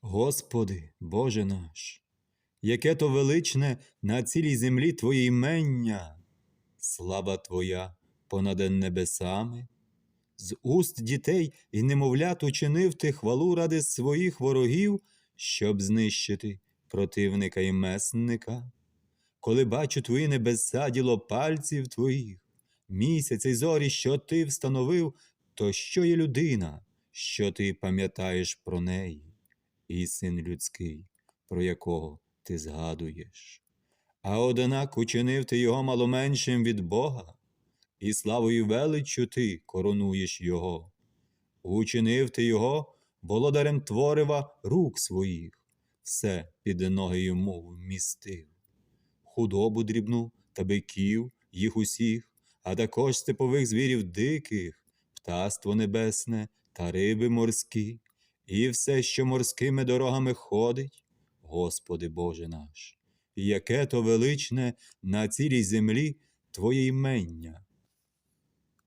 Господи, Боже наш, яке то величне на цілій землі Твоє імення, слава Твоя понад небесами, з уст дітей і немовлят учинив ти хвалу ради своїх ворогів, щоб знищити противника і месника. Коли бачу твої небеса, діло пальців твоїх, місяця й зорі, що ти встановив, то що є людина, що ти пам'ятаєш про неї, і син людський, про якого ти згадуєш. А однак учинив ти його маломеншим від Бога, і славою величчю ти коронуєш його. Учинив ти його володарем творива рук своїх, все під ноги йому вмістив. Худобу дрібну та биків їх усіх, а також степових звірів диких, птаство небесне та риби морські, і все, що морськими дорогами ходить, Господи Боже наш, яке то величне на цілій землі Твоє імення,